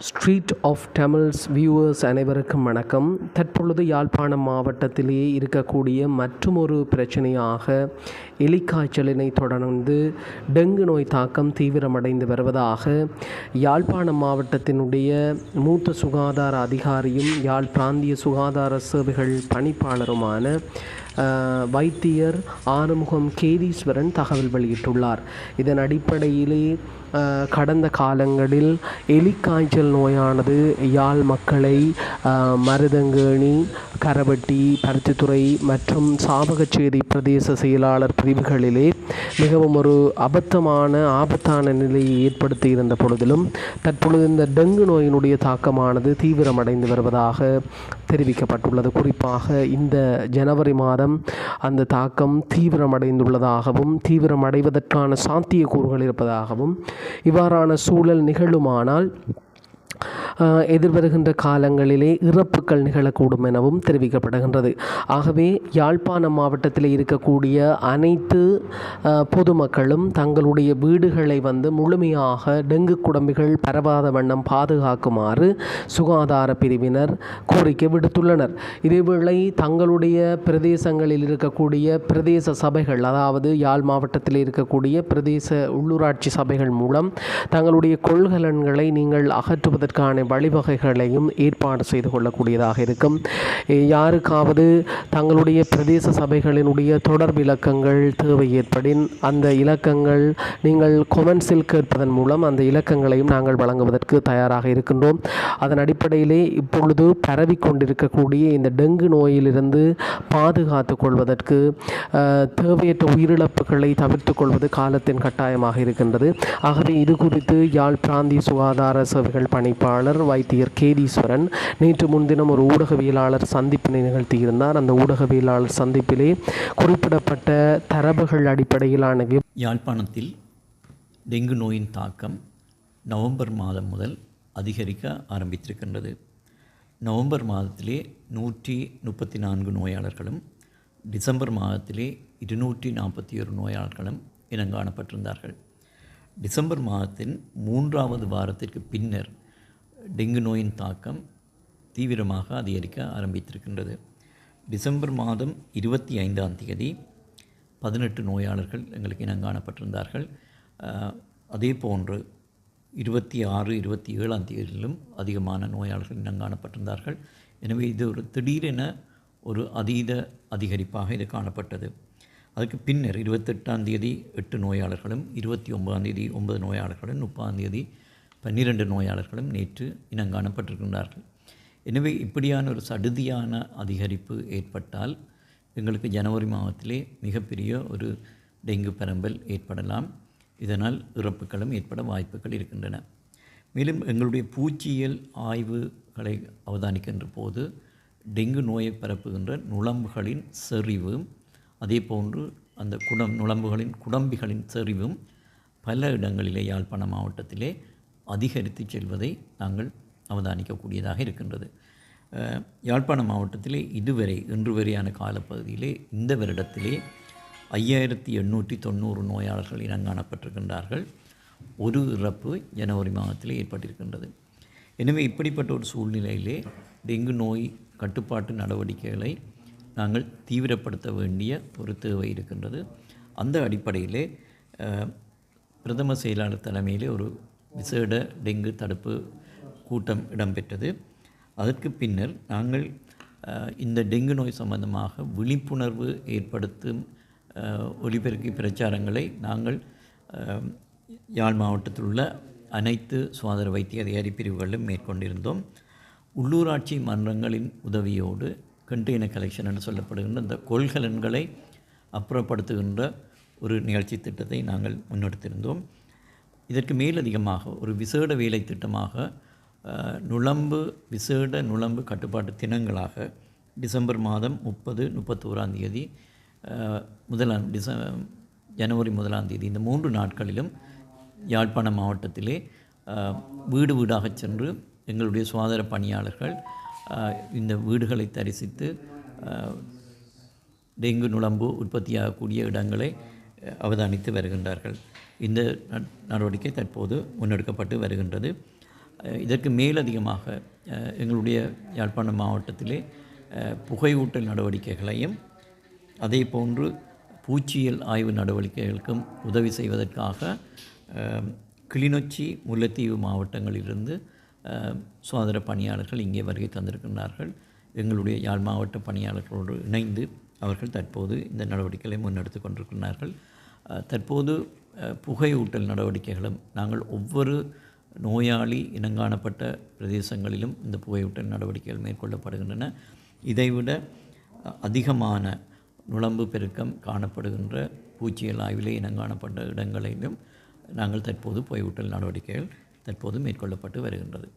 Street of Tamils viewers அனைவருக்கும் வணக்கம். தற்பொழுது யாழ்ப்பாணம் மாவட்டத்திலேயே இருக்கக்கூடிய மற்றுமொரு பிரச்சனையாக எலிக்காய்ச்சலினை தொடர்ந்து டெங்கு நோய் தாக்கம் தீவிரமடைந்து வருவதாக யாழ்ப்பாணம் மாவட்டத்தினுடைய மூத்த சுகாதார அதிகாரியும் யாழ் பிராந்திய சுகாதார சேவைகள் பணிப்பாளருமான வைத்தியர் ஆறுமுகம் கேதீஸ்வரன் தகவல் வெளியிட்டுள்ளார். இதன் அடிப்படையிலே கடந்த காலங்களில் எலிக்காய்ச்சல் நோயானது யாழ் மக்களை மருதங்கேணி கரவட்டி பருத்தித்துறை மற்றும் சாபகச்சேரி பிரதேச செயலாளர் பிரிவுகளிலே மிகவும் ஒரு அபத்தமான ஆபத்தான நிலையை ஏற்படுத்தி இருந்த பொழுதிலும் தற்பொழுது இந்த டெங்கு நோயினுடைய தாக்கமானது தீவிரமடைந்து வருவதாக தெரிவிக்கப்பட்டுள்ளது. குறிப்பாக இந்த ஜனவரி மாதம் அந்த தாக்கம் தீவிரமடைந்துள்ளதாகவும் தீவிரமடைவதற்கான சாத்தியக்கூறுகள் இருப்பதாகவும் இவ்வாறான சூழல் நிகழுமானால் எதிர்வருகின்ற காலங்களிலே இறப்புகள் நிகழக்கூடும் எனவும் தெரிவிக்கப்படுகின்றது. ஆகவே யாழ்ப்பாணம் மாவட்டத்தில் இருக்கக்கூடிய அனைத்து பொதுமக்களும் தங்களுடைய வீடுகளை வந்து முழுமையாக டெங்கு குடம்பிகள் பரவாத வண்ணம் பாதுகாக்குமாறு சுகாதார பிரிவினர் கோரிக்கை விடுத்துள்ளனர். இதேவேளை தங்களுடைய பிரதேசங்களில் இருக்கக்கூடிய பிரதேச சபைகள் அதாவது யாழ் மாவட்டத்தில் இருக்கக்கூடிய பிரதேச உள்ளூராட்சி சபைகள் மூலம் தங்களுடைய கொள்கலன்களை நீங்கள் அகற்றுவதற்கான வழிவகைகளையும் ஏற்பாடு செய்து கொள்ளக்கூடியதாக இருக்கும். யாருக்காவது தங்களுடைய பிரதேச சபைகளினுடைய தொடர்பு இலக்கங்கள் தேவை ஏற்படின் அந்த இலக்கங்கள் நீங்கள் கொமெண்ட்ஸில் கேட்பதன் மூலம் அந்த இலக்கங்களையும் நாங்கள் வழங்குவதற்கு தயாராக இருக்கின்றோம். அதன் அடிப்படையிலே இப்பொழுது பரவி கொண்டிருக்கக்கூடிய இந்த டெங்கு நோயிலிருந்து பாதுகாத்து கொள்வதற்கு தேவையற்ற உயிரிழப்புகளை தவிர்த்து கொள்வது காலத்தின் கட்டாயமாக இருக்கின்றது. ஆகவே இது குறித்து யாழ் பிராந்திய சுகாதார சேவைகள் பணிப்பாளர் வைத்தியர் கேதீஸ்வரன். நேற்று முன்தினம் ஒரு ஊடகவியலாளர் சந்திப்பினை நிகழ்த்தியிருந்தார். அந்த ஊடகவியலாளர் சந்திப்பிலே குறிப்பிடப்பட்ட தரவுகள் அடிப்படையிலான யாழ்ப்பாணத்தில் டெங்கு நோயின் தாக்கம் நவம்பர் மாதம் முதல் அதிகரிக்க ஆரம்பித்திருக்கின்றது. நவம்பர் மாதத்திலே நூற்றி முப்பத்தி நான்கு நோயாளர்களும் டிசம்பர் மாதத்திலே இருநூற்றி நாற்பத்தி ஒரு நோயாளர்களும் இனங்காணப்பட்டிருந்தார்கள். டிசம்பர் மாதத்தின் மூன்றாவது வாரத்திற்கு பின்னர் டெங்கு நோயின் தாக்கம் தீவிரமாக அதிகரிக்க ஆரம்பித்திருக்கின்றது. டிசம்பர் மாதம் இருபத்தி ஐந்தாம் தேதி பதினெட்டு நோயாளர்கள் எங்களுக்கு இனங்காணப்பட்டிருந்தார்கள் காணப்பட்டிருந்தார்கள். அதே போன்று இருபத்தி ஆறு இருபத்தி ஏழாம் தேதியிலும் அதிகமான நோயாளர்கள் இனங்காணப்பட்டிருந்தார்கள் எனவே இது ஒரு திடீரென ஒரு அதீத அதிகரிப்பாக இது காணப்பட்டது. அதுக்கு பின்னர் இருபத்தெட்டாம் தேதி எட்டு நோயாளர்களும் இருபத்தி ஒன்பதாம் தேதி ஒன்பது நோயாளர்களும் முப்பதாம் தேதி பன்னிரெண்டு நோயாளர்களும் நேற்று இனங்காணப்பட்டிருக்கின்றார்கள். எனவே இப்படியான ஒரு சடுதியான அதிகரிப்பு ஏற்பட்டால் எங்களுக்கு ஜனவரி மாதத்திலே மிகப்பெரிய ஒரு டெங்கு பரம்பல் ஏற்படலாம். இதனால் இறப்புகளும் ஏற்பட வாய்ப்புகள் இருக்கின்றன. மேலும் எங்களுடைய பூச்சியியல் ஆய்வுகளை அவதானிக்கின்ற போது டெங்கு நோயை பரப்புகின்ற நுழம்புகளின் செறிவும் அதே போன்று அந்த குடம் நுழம்புகளின் குடம்பிகளின் செறிவும் பல இடங்களிலே யாழ்ப்பாண மாவட்டத்திலே அதிகரித்து செல்வதை நாங்கள் அவதானிக்கக்கூடியதாக இருக்கின்றது. யாழ்ப்பாண மாவட்டத்திலே இதுவரை இன்று வரையான காலப்பகுதியிலே இந்த வருடத்திலே ஐயாயிரத்தி எண்ணூற்றி தொண்ணூறு நோயாளர்கள் இனங்காணப்பட்டிருக்கின்றார்கள். ஒரு இறப்பு ஜனவரி மாதத்தில் ஏற்பட்டிருக்கின்றது. எனவே இப்படிப்பட்ட ஒரு சூழ்நிலையிலே டெங்கு நோய் கட்டுப்பாட்டு நடவடிக்கைகளை நாங்கள் தீவிரப்படுத்த வேண்டிய ஒரு தேவை இருக்கின்றது. அந்த அடிப்படையிலே பிரதம செயலாளர் தலைமையிலே ஒரு விசேட டெங்கு தடுப்பு கூட்டம் இடம்பெற்றது. அதற்கு பின்னர் நாங்கள் இந்த டெங்கு நோய் சம்பந்தமாக விழிப்புணர்வு ஏற்படுத்தும் ஒலிபெருக்கி பிரச்சாரங்களை நாங்கள் யாழ் மாவட்டத்தில் உள்ள அனைத்து சுகாதார வைத்திய அதிகாரி பிரிவுகளிலும் மேற்கொண்டிருந்தோம். உள்ளூராட்சி மன்றங்களின் உதவியோடு கண்டெய்னர் கலெக்ஷன் என்று சொல்லப்படுகின்ற இந்த கொள்கலன்களை அப்புறப்படுத்துகின்ற ஒரு நிகழ்ச்சி திட்டத்தை நாங்கள் முன்னெடுத்திருந்தோம். இதற்கு மேலதிகமாக ஒரு விசேட வேலை திட்டமாக நுழம்பு விசேட நுழம்பு கட்டுப்பாட்டு தினங்களாக டிசம்பர் மாதம் முப்பது முப்பத்தோராம் தேதி முதலாம் டிச ஜனவரி முதலாம் தேதி இந்த மூன்று நாட்களிலும் யாழ்ப்பாண மாவட்டத்திலே வீடு வீடாக சென்று எங்களுடைய சுகாதார பணியாளர்கள் இந்த வீடுகளை தரிசித்து டெங்கு நுழம்பு உற்பத்தியாகக்கூடிய இடங்களை அவதானித்து வருகின்றார்கள். இந்த நட்- நடவடிக்கை தற்போது முன்னெடுக்கப்பட்டு வருகின்றது. இதற்கு மேலதிகமாக எங்களுடைய யாழ்ப்பாணம் மாவட்டத்திலே புகையூட்டல் நடவடிக்கைகளையும் அதே போன்று பூச்சியியல் ஆய்வு நடவடிக்கைகளுக்கும் உதவி செய்வதற்காக கிளிநொச்சி முல்லைத்தீவு மாவட்டங்களிலிருந்து சுதந்திர சுகாதார பணியாளர்கள் இங்கே வருகை தந்திருக்கின்றார்கள். எங்களுடைய யாழ் மாவட்ட பணியாளர்களோடு இணைந்து அவர்கள் தற்போது இந்த நடவடிக்கைகளை முன்னெடுத்து கொண்டிருக்கிறார்கள் தற்போது புகையூட்டல் நடவடிக்கைகளும் நாங்கள் ஒவ்வொரு நோயாளி இனங்காணப்பட்ட பிரதேசங்களிலும் இந்த புகையூட்டல் நடவடிக்கைகள் மேற்கொள்ளப்படுகின்றன. இதைவிட அதிகமான நுழம்பு பெருக்கம் காணப்படுகின்ற பூச்சியல் ஆய்விலே இனங்காணப்பட்ட இடங்களிலும் நாங்கள் தற்போது புகையூட்டல் நடவடிக்கைகள் தற்போது மேற்கொள்ளப்பட்டு வருகின்றது.